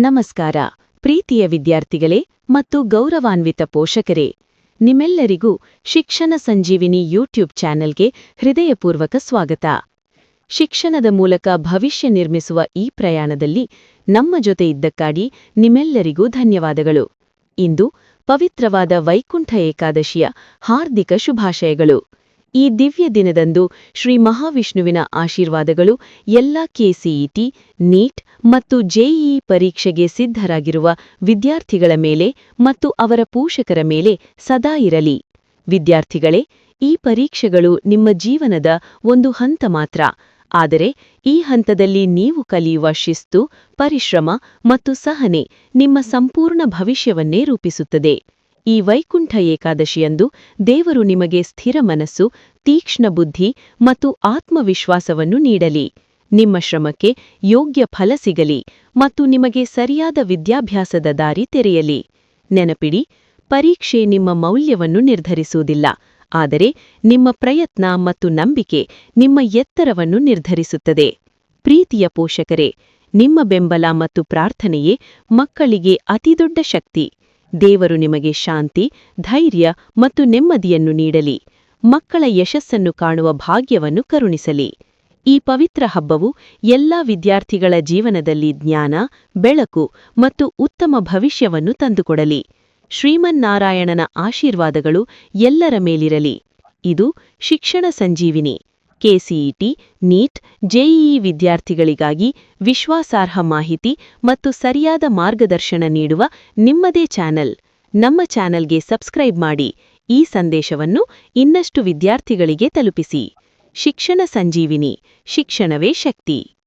ನಮಸ್ಕಾರ. ಪ್ರೀತಿಯ ವಿದ್ಯಾರ್ಥಿಗಳೇ ಮತ್ತು ಗೌರವಾನ್ವಿತ ಪೋಷಕರೇ, ನಿಮ್ಮೆಲ್ಲರಿಗೂ ಶಿಕ್ಷಣ ಸಂಜೀವಿನಿ ಯೂಟ್ಯೂಬ್ ಚಾನೆಲ್ಗೆ ಹೃದಯಪೂರ್ವಕ ಸ್ವಾಗತ. ಶಿಕ್ಷಣದ ಮೂಲಕ ಭವಿಷ್ಯ ನಿರ್ಮಿಸುವ ಈ ಪ್ರಯಾಣದಲ್ಲಿ ನಮ್ಮ ಜೊತೆ ಇದ್ದಕ್ಕಾಗಿ ನಿಮ್ಮೆಲ್ಲರಿಗೂ ಧನ್ಯವಾದಗಳು. ಇಂದು ಪವಿತ್ರವಾದ ವೈಕುಂಠ ಏಕಾದಶಿಯ ಹಾರ್ದಿಕ ಶುಭಾಶಯಗಳು. ಈ ದಿವ್ಯ ದಿನದಂದು ಶ್ರೀ ಮಹಾವಿಷ್ಣುವಿನ ಆಶೀರ್ವಾದಗಳು ಎಲ್ಲ ಕೆಸಿಇಟಿ ನೀಟ್ ಮತ್ತು ಜೆಇಇ ಪರೀಕ್ಷೆಗೆ ಸಿದ್ಧರಾಗಿರುವ ವಿದ್ಯಾರ್ಥಿಗಳ ಮೇಲೆ ಮತ್ತು ಅವರ ಪೋಷಕರ ಮೇಲೆ ಸದಾ ಇರಲಿ. ವಿದ್ಯಾರ್ಥಿಗಳೇ, ಈ ಪರೀಕ್ಷೆಗಳು ನಿಮ್ಮ ಜೀವನದ ಒಂದು ಹಂತ ಮಾತ್ರ. ಆದರೆ, ಈ ಹಂತದಲ್ಲಿ ನೀವು ಕಲಿಯುವ ಶಿಸ್ತು, ಪರಿಶ್ರಮ ಮತ್ತು ಸಹನೆ ನಿಮ್ಮ ಸಂಪೂರ್ಣ ಭವಿಷ್ಯವನ್ನೇ ರೂಪಿಸುತ್ತದೆ. ಈ ವೈಕುಂಠ ಏಕಾದಶಿಯಂದು ದೇವರು ನಿಮಗೆ ಸ್ಥಿರ ಮನಸ್ಸು, ತೀಕ್ಷ್ಣ ಬುದ್ಧಿ ಮತ್ತು ಆತ್ಮವಿಶ್ವಾಸವನ್ನು ನೀಡಲಿ. ನಿಮ್ಮ ಶ್ರಮಕ್ಕೆ ಯೋಗ್ಯ ಫಲ ಸಿಗಲಿ ಮತ್ತು ನಿಮಗೆ ಸರಿಯಾದ ವಿದ್ಯಾಭ್ಯಾಸದ ದಾರಿ ತೆರೆಯಲಿ. ನೆನಪಿಡಿ, ಪರೀಕ್ಷೆ ನಿಮ್ಮ ಮೌಲ್ಯವನ್ನು ನಿರ್ಧರಿಸುವುದಿಲ್ಲ, ಆದರೆ ನಿಮ್ಮ ಪ್ರಯತ್ನ ಮತ್ತು ನಂಬಿಕೆ ನಿಮ್ಮ ಎತ್ತರವನ್ನು ನಿರ್ಧರಿಸುತ್ತದೆ. ಪ್ರೀತಿಯ ಪೋಷಕರೇ, ನಿಮ್ಮ ಬೆಂಬಲ ಮತ್ತು ಪ್ರಾರ್ಥನೆಯೇ ಮಕ್ಕಳಿಗೆ ಅತಿದೊಡ್ಡ ಶಕ್ತಿ. ದೇವರು ನಿಮಗೆ ಶಾಂತಿ, ಧೈರ್ಯ ಮತ್ತು ನೆಮ್ಮದಿಯನ್ನು ನೀಡಲಿ. ಮಕ್ಕಳ ಯಶಸ್ಸನ್ನು ಕಾಣುವ ಭಾಗ್ಯವನ್ನು ಕರುಣಿಸಲಿ. ಈ ಪವಿತ್ರ ಹಬ್ಬವು ಎಲ್ಲಾ ವಿದ್ಯಾರ್ಥಿಗಳ ಜೀವನದಲ್ಲಿ ಜ್ಞಾನ, ಬೆಳಕು ಮತ್ತು ಉತ್ತಮ ಭವಿಷ್ಯವನ್ನು ತಂದುಕೊಡಲಿ. ಶ್ರೀಮನ್ನಾರಾಯಣನ ಆಶೀರ್ವಾದಗಳು ಎಲ್ಲರ ಮೇಲಿರಲಿ. ಇದು ಶಿಕ್ಷಣ ಸಂಜೀವಿನಿ. ಕೆಸಿಇಟಿ, ನೀಟ್, ಜೆಇಇ ವಿದ್ಯಾರ್ಥಿಗಳಿಗಾಗಿ ವಿಶ್ವಾಸಾರ್ಹ ಮಾಹಿತಿ ಮತ್ತು ಸರಿಯಾದ ಮಾರ್ಗದರ್ಶನ ನೀಡುವ ನಿಮ್ಮದೇ ಚಾನೆಲ್. ನಮ್ಮ ಚಾನೆಲ್ಗೆ ಸಬ್ಸ್ಕ್ರೈಬ್ ಮಾಡಿ. ಈ ಸಂದೇಶವನ್ನು ಇನ್ನಷ್ಟು ವಿದ್ಯಾರ್ಥಿಗಳಿಗೆ ತಲುಪಿಸಿ. ಶಿಕ್ಷಣ ಸಂಜೀವಿನಿ, ಶಿಕ್ಷಣವೇ ಶಕ್ತಿ.